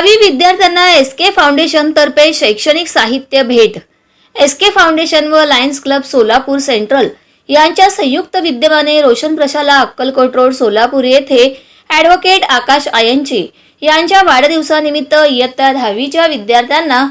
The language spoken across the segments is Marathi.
दहावी विद्यार्थ्यांना एस के फाउंडेशनतर्फे शैक्षणिक साहित्य भेट. एस के फाउंडेशन व लायन्स क्लब सोलापूर सेंट्रल यांच्या संयुक्त विद्यमाने रोशन प्रशाला अक्कलकोट रोड सोलापूर येथे ॲडव्होकेट आकाश आयंची यांच्या वाढदिवसानिमित्त इयत्ता दहावीच्या विद्यार्थ्यांना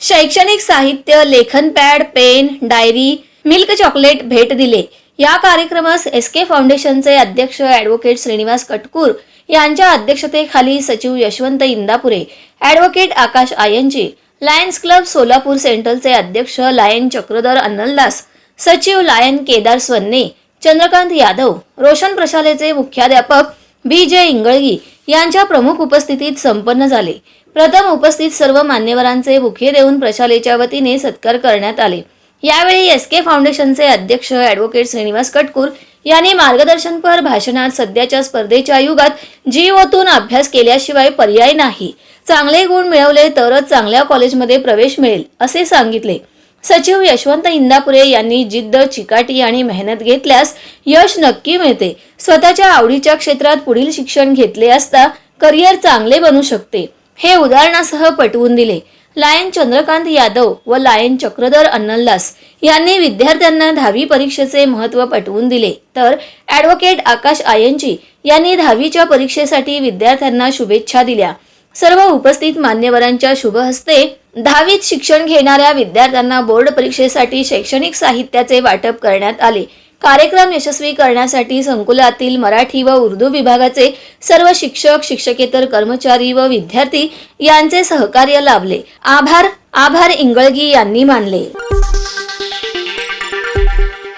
शैक्षणिक साहित्य लेखन pad pen diary milk chocolate भेट दिले. या कार्यक्रमास एस के फाउंडेशनचे अध्यक्ष ॲडव्होकेट श्रीनिवास कटकूर यांच्या अध्यक्षतेखाली सचिव Yashwant Indapure advocate Akash Ayanji lions club Solapur सेंट्रलचे अध्यक्ष लायन चक्रधर अन्नलदास सचिव लायन केदार स्वन्ने चंद्रकांत यादव रोशन प्रशालेचे मुख्याध्यापक बी जे इंगळगी यांच्या प्रमुख उपस्थितीत संपन्न झाले. प्रथम उपस्थित सर्व मान्यवरांचे बुखे देऊन प्रशालेच्या वतीने सत्कार करण्यात आले. यावेळी एस के फाउंडेशनचे अध्यक्ष ॲडव्होकेट श्रीनिवास कटकूर यांनी मार्गदर्शनपर भाषणात सध्याच्या स्पर्धेच्या युगात जीव ओतून अभ्यास केल्याशिवाय पर्याय नाही. चांगले गुण मिळवले तरच चांगल्या कॉलेजमध्ये प्रवेश मिळेल असे सांगितले. सचिव यशवंत इंदापुरे यांनी जिद्द चिकाटी आणि मेहनत घेतल्यास यश नक्की मिळते. स्वतःच्या आवडीच्या क्षेत्रात पुढील शिक्षण घेतले असता करिअर चांगले बनू शकते. हे उदाहरणासह पटवून दिले. लायन चंद्रकांत यादव व लायन चक्रधर अन्नलदास यांनी विद्यार्थ्यांना दहावी परीक्षेचे महत्त्व पटवून दिले. तर ॲडव्होकेट आकाश आयंची यांनी दहावीच्या परीक्षेसाठी विद्यार्थ्यांना शुभेच्छा दिल्या. सर्व उपस्थित मान्यवरांच्या शुभहस्ते दहावीत शिक्षण घेणाऱ्या विद्यार्थ्यांना बोर्ड परीक्षेसाठी शैक्षणिक साहित्याचे वाटप करण्यात आले. कार्यक्रम यशस्वी करण्यासाठी संकुलातील मराठी व उर्दू विभागाचे सर्व शिक्षक शिक्षकेतर कर्मचारी व विद्यार्थी यांचे सहकार्य लाभले. आभार आभार इंगळगी यांनी मानले.